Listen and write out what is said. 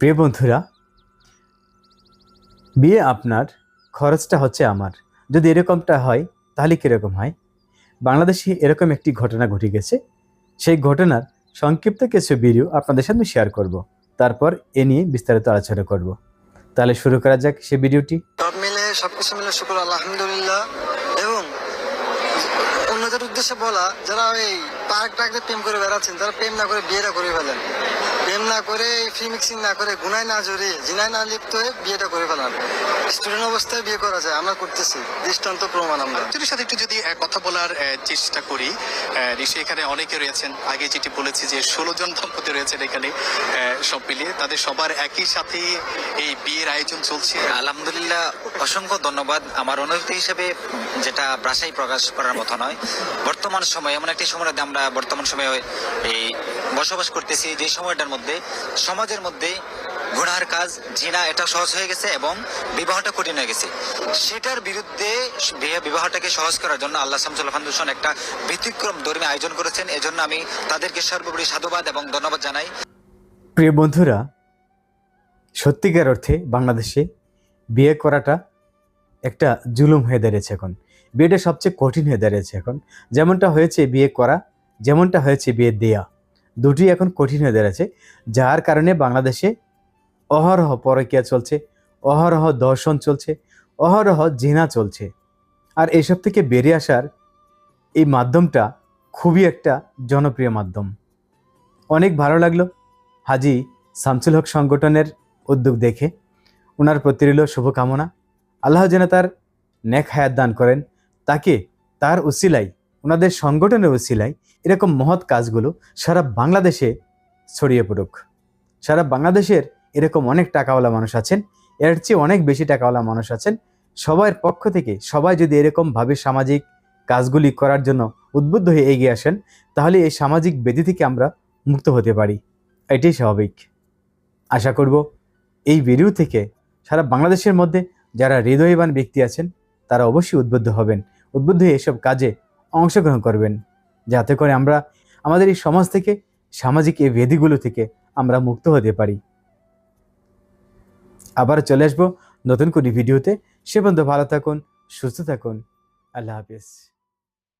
প্রিয় বন্ধুরা, বিয়ে আপনার, খরচটা হচ্ছে আমার। যদি এরকমটা হয়, তাহলে কীরকম হয়? বাংলাদেশে এরকম একটি ঘটনা ঘটে গেছে। সেই ঘটনার সংক্ষিপ্ত কিছু ভিডিও আপনাদের সামনে শেয়ার করব। তারপর এ নিয়ে বিস্তারিত আলোচনা করব। তাহলে শুরু করা যাক সেই ভিডিওটি সব মিলে, সবকিছু মিলে শুক্র, আলহামদুলিল্লাহ। এবং অন্যদের উদ্দেশ্যে বলা, যারা ওই পার্ক টার্কে প্রেম করে বেড়াচ্ছেন, তারা প্রেম না করে বিয়েটা করে ফেলেন। প্রেম না করে ফ্রি মিক্সিং না করে গুনায় না জড়িয়ে জিনায় না লিপ্ত হয়ে বিয়েটা করে ফেলান স্টুডেন্ট অবস্থায় বিয়ে করা যায় আমরা করতেছি দৃষ্টান্ত প্রমাণ আমরা। একজনের সাথে একটু যদি কথা বলার চেষ্টা করি ঋষি এখানে অনেকে রয়েছেন। আগে যেটি বলেছি যে ষোলো জন দম্পতি রয়েছেন এখানে সব মিলিয়ে। তাদের সবার একই সাথে এই বিয়ের আয়োজন চলছে। আলহামদুলিল্লাহ অসংখ্য ধন্যবাদ। আমার অনুভূতি হিসেবে যেটা ভাষায় প্রকাশ করার মতো নয় বর্তমান সময় এমন একটি সময় আমরা বর্তমান সময়ে এই বসবাস করতেছি যে সময়টার মধ্যে, সমাজের মধ্যে গুনার কাজ, জিনা, এটা সহজ হয়ে গেছে এবং বিবাহটা কঠিন হয়ে গেছে। সেটার বিরুদ্ধে বিবাহটাকে সহজ করার জন্য আল্লাহ শামসুল ফাউন্ডেশন একটা ব্যতিক্রম ধর্মী আয়োজন করেছেন। এজন্য আমি তাদেরকে সর্বোপরি সাধুবাদ এবং ধন্যবাদ জানাই। প্রিয় বন্ধুরা, সত্যিকার অর্থে বাংলাদেশে বিয়ে করাটা একটা জুলুম হয়ে দাঁড়িয়েছে এখন। বিয়েটা সবচেয়ে কঠিন হয়ে দাঁড়িয়েছে এখন। যেমনটা হয়েছে বিয়ে করা, যেমনটা হয়েছে বিয়ে দেয়া। দুটি এখন কঠিন হয়ে দাঁড়িয়েছে যার কারণে বাংলাদেশে অহরহ পরকিয়া চলছে, অহরহ দর্শন চলছে, অহরহ জেনা চলছে। আর এসব থেকে বেরিয়ে আসার এই মাধ্যমটা খুবই একটা জনপ্রিয় মাধ্যম। অনেক ভালো লাগল হাজি শামসুল হক সংগঠনের উদ্যোগ দেখে। ওনার প্রতি রইল শুভকামনা। আল্লাহ যেন তার নেক হায়াত দান করেন, তাকে তার উসিলাই ওনাদের সংগঠনের উসিলাই এরকম মহৎ কাজগুলো সারা বাংলাদেশে ছড়িয়ে পড়ুক। সারা বাংলাদেশের এরকম অনেক টাকাওয়ালা মানুষ আছেন, এর চেয়ে অনেক বেশি টাকাওয়ালা মানুষ আছেন। সবার পক্ষ থেকে সবাই যদি এরকমভাবে সামাজিক কাজগুলি করার জন্য উদ্বুদ্ধ হয়ে এগিয়ে আসেন, তাহলে এই সামাজিক বেদি থেকে আমরা মুক্ত হতে পারি। এটাই স্বাভাবিক। আশা করব এই ভিডিও থেকে সারা বাংলাদেশের মধ্যে যারা হৃদয়বান ব্যক্তি আছেন, তারা অবশ্যই উদ্বুদ্ধ হবেন। উদ্বুদ্ধ হয়ে এসব কাজে অংশগ্রহণ করবেন। যাতে করে আমরা, আমাদের এই সমাজ থেকে, সামাজিক এই বেদিগুলো থেকে আমরা মুক্ত হতে পারি। আবার চলে আসব নতুন কোনো ভিডিওতে। সে পর্যন্ত ভালো থাকুন, সুস্থ থাকুন। আল্লাহ হাফিজ।